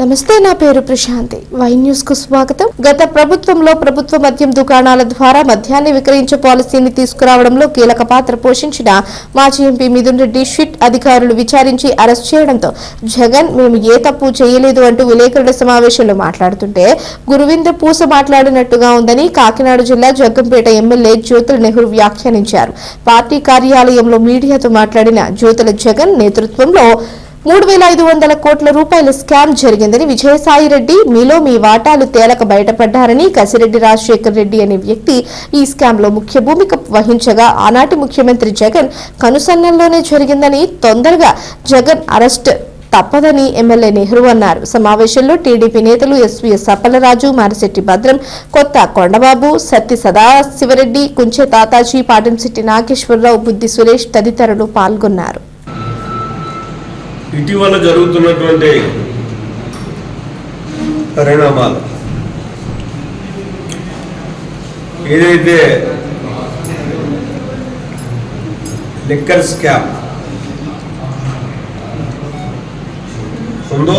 నమస్తే నా పేరు ప్రశాంతి. వై న్యూస్కు స్వాగతం. గత ప్రభుత్వంలో ప్రభుత్వ మద్యం దుకాణాల ద్వారా మద్యాన్ని విక్రయించే పాలసీని తీసుకురావడంలో కీలక పాత్ర పోషించిన మాజీ ఎంపీ మిథున్ రెడ్డి షిట్ అధికారులు విచారించి అరెస్ట్ చేయడంతో జగన్ మేము ఏ తప్పు చేయలేదు అంటూ విలేకరుల సమావేశంలో మాట్లాడుతుంటే గురువింద పూస మాట్లాడినట్టుగా ఉందని కాకినాడ జిల్లా జగ్గంపేట ఎమ్మెల్యే జ్యోతుల నెహ్రూ వ్యాఖ్యానించారు. పార్టీ కార్యాలయంలో మీడియాతో మాట్లాడిన జ్యోతుల జగన్ నేతృత్వంలో మూడు వేల ఐదు వందల కోట్ల రూపాయల స్కామ్ జరిగిందని విజయసాయి రెడ్డి మీలో మీ వాటాలు తేలక బయటపడ్డారని కసిరెడ్డి రాజశేఖర్ రెడ్డి అనే వ్యక్తి ఈ స్కామ్లో ముఖ్య భూమిక వహించగా ఆనాటి ముఖ్యమంత్రి జగన్ కనుసన్నల్లోనే జరిగిందని తొందరగా జగన్ అరెస్ట్ తప్పదని ఎమ్మెల్యే నెహ్రూ అన్నారు. సమావేశంలో టీడీపీ నేతలు ఎస్వీఎస్ సపలరాజు మారిశెట్టి భద్రం కొత్త కొండబాబు సత్తి సదాశివరెడ్డి కుంచె తాతాజీ పాటంశెట్టి నాగేశ్వరరావు బుద్ధి సురేష్ తదితరులు పాల్గొన్నారు. ఇటీవల జరుగుతున్నటువంటి పరిణామాలు. ఏదైతే లిక్కర్ స్కామ్ ఉందో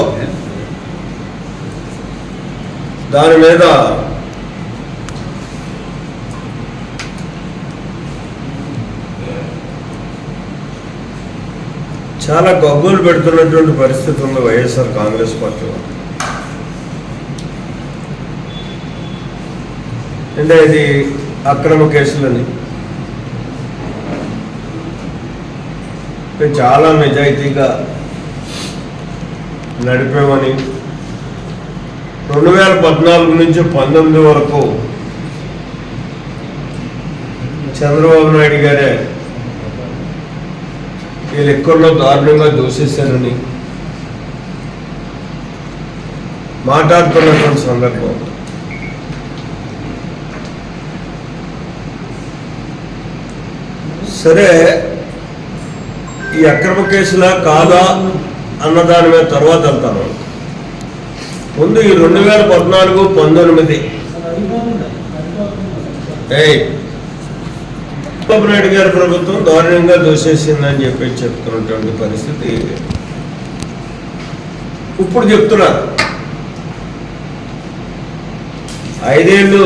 దాని మీద చాలా గబ్బులు పెడుతున్నటువంటి పరిస్థితి ఉంది వైఎస్ఆర్ కాంగ్రెస్ పార్టీలో. అంటే ఇది అక్రమ కేసులని. చాలా నిజాయితీగా నడిపామని. రెండు వేల పద్నాలుగు నుంచి పంతొమ్మిది వరకు చంద్రబాబు నాయుడు గారే వీళ్ళు ఎక్కువలో దారుణంగా దూషిస్తానని మాట్లాడుతున్నటువంటి సందర్భం. సరే ఈ అక్రమ కేసులా కాదా అన్న దాని మీద తర్వాత వెళ్తాను. ముందు ఈ రెండు వేల పద్నాలుగు పంతొమ్మిది. ఏయ్ చంద్రబాబు నాయుడు గారి ప్రభుత్వం దారుణంగా దోషేసిందని చెప్పి చెప్తున్నటువంటి పరిస్థితి ఇప్పుడు చెప్తున్నారు. ఐదేళ్ళు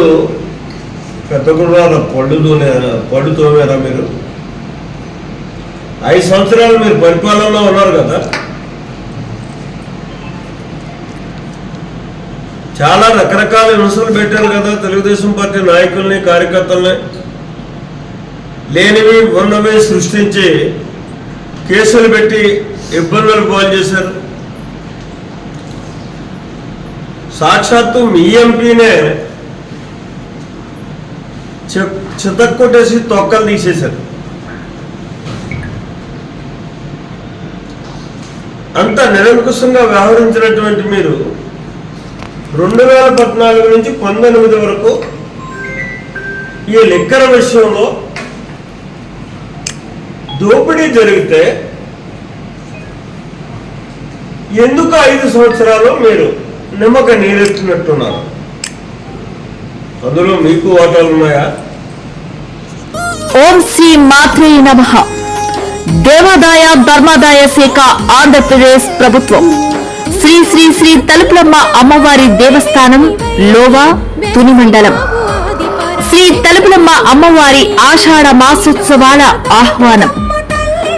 పెద్ద గుర్రాల పళ్ళు తోలేరా పళ్ళు తోమారా మీరు? ఐదు సంవత్సరాలు మీరు పరిపాలనలో ఉన్నారు కదా? చాలా రకరకాల విమర్శలు పెట్టారు కదా తెలుగుదేశం పార్టీ నాయకుల్ని కార్యకర్తల్ని. లేనివి ఉన్నవి సృష్టించి కేసులు పెట్టి ఇబ్బందులు పాలు చేశారు. సాక్షాత్తు మీ ఎంపీనే చితక్కొట్టేసి తొక్కలు తీసేశారు. అంత నిరంకుశంగా వ్యవహరించినటువంటి మీరు రెండు వేల పద్నాలుగు నుంచి పంతొమ్మిది వరకు ఈ లెక్కల విషయంలో దోపిడీ జరిగితే ఎందుకు ఐదు సంవత్సరాలు మీరు నిమ్మక నీరెత్తినట్టున్నారు? అందులో మీకు వాటాలు ఉన్నాయా? ఓం శ్రీ మాత్రే నమ. దేవాదాయ ధర్మాదాయ శాఖ ఆంధ్రప్రదేశ్ ప్రభుత్వం. శ్రీ శ్రీ శ్రీ తలుపులమ్మ అమ్మవారి దేవస్థానం లోవా తుని మండలం. శ్రీ తలుపులమ్మ అమ్మవారి ఆషాఢ మాసోత్సవాల ఆహ్వానం.